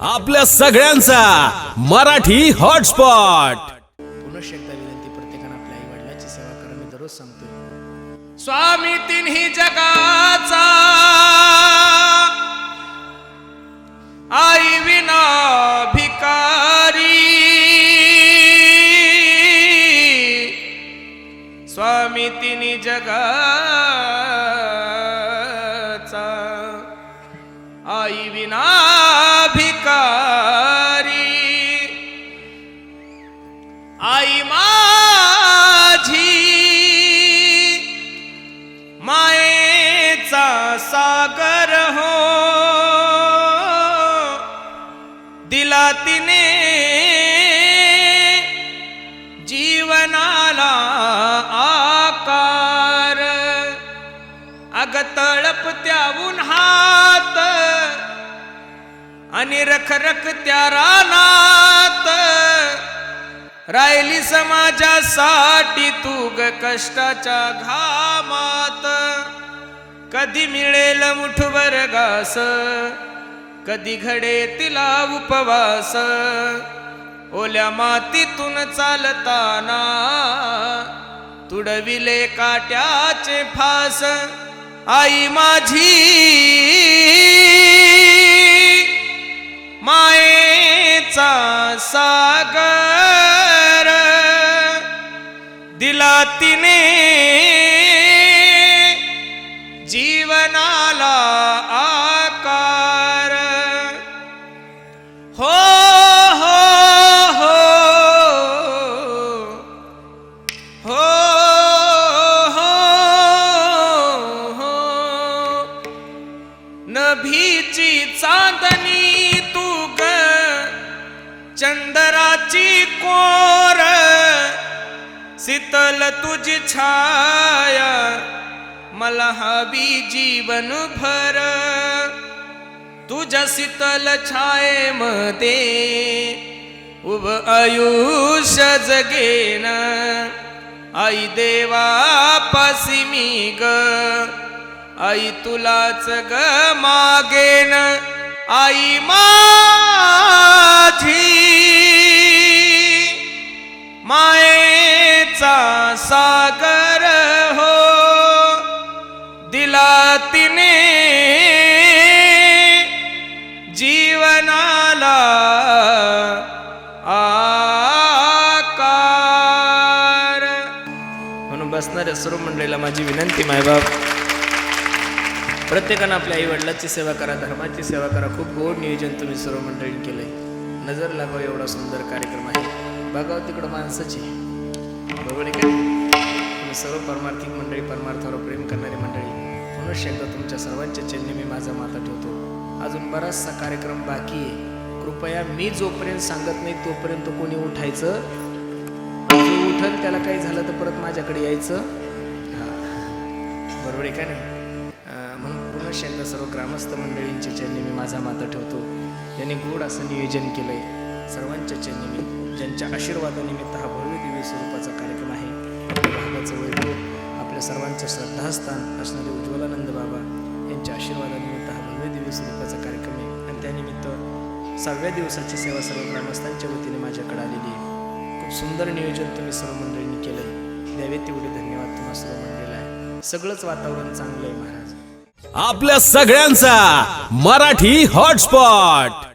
आपल्या सगळ्यांचा मराठी हॉटस्पॉट. पुनश्च एकदा विनंती प्रत्येकानं आपल्या आई वडिलांची सेवा करा मी दररोज सांगतोय. स्वामी तिन्ही जगाचा आई विना भिकारी स्वामी तिन्ही जगाचा सागर हो। दिला तिने जीवनाला आकार। अग तळपत्या उन्हात आणि रखरख त्या रानात। राहिली समाजासाठी तू ग कष्टाच्या घामात। कधी मिळेल मुठभर घास कधी घडे तिला उपवास. ओल्या मातीतून चालताना तुडविले काट्याचे फास. आई माझी मायेचा सागर दिला तिने हो हो हो. हो हो हो. नभीची चांदणी तू ग चंदराची कोर शीतल तुझी छाया मला हवी जीवन भर. तुझ्या शीतल छायेमध्ये उभ आयुष्य जगेन. आई देवा पासी मी ग. आई तुलाच ग मागेन. आई मा सर्व मंडळीला माझी विनंती मायबाप प्रत्येकानं आपल्या आई वडिलाची सेवा करा धर्माची सेवा करा. खूप गोड नियोजन तुम्ही सर्व मंडळीने केलंय. नजर लागाव एवढा सुंदर कार्यक्रम आहे. बघावं तिकडं माणसाची. बरोबर आहे का? तुम्ही सर्व परमार्थिक मंडळी परमार्थावर प्रेम करणारी मंडळी म्हणून एकदा तुमच्या सर्वांच्या चेन्नी मी माझा माता ठेवतो. अजून बराचसा कार्यक्रम बाकी आहे. कृपया मी जोपर्यंत सांगत नाही तोपर्यंत कोणी उठायचं? जो उठल त्याला काही झालं तर परत माझ्याकडे यायचं. बरोबर आहे का नाही? म्हणून पुन्हा एकदा सर्व ग्रामस्थ मंडळींच्या चरणी मी माझा माता ठेवतो. यांनी गोड असं नियोजन केलंय. सर्वांच्या चरणी मी ज्यांच्या आशीर्वादानिमित्त हा भव्य दिव्य स्वरूपाचा कार्यक्रम आहे आपल्या भागाचं वैभव आपल्या सर्वांचं श्रद्धास्थान असणारे उज्ज्वलानंद बाबा यांच्या आशीर्वादानिमित्त हा भव्य दिव्य स्वरूपाचा कार्यक्रम आहे. आणि त्यानिमित्त सहाव्या दिवसाची सेवा सर्व ग्रामस्थांच्या वतीने माझ्याकडे आलेली आहे. खूप सुंदर नियोजन तुम्ही सर्व मंडळींनी आहे द्यावे तेवढे धन्यवाद तुम्हा सर्व मंडळी सगळंच वातावरण चांगलं आहे महाराज. आपल्या सगळ्यांचा मराठी हॉटस्पॉट.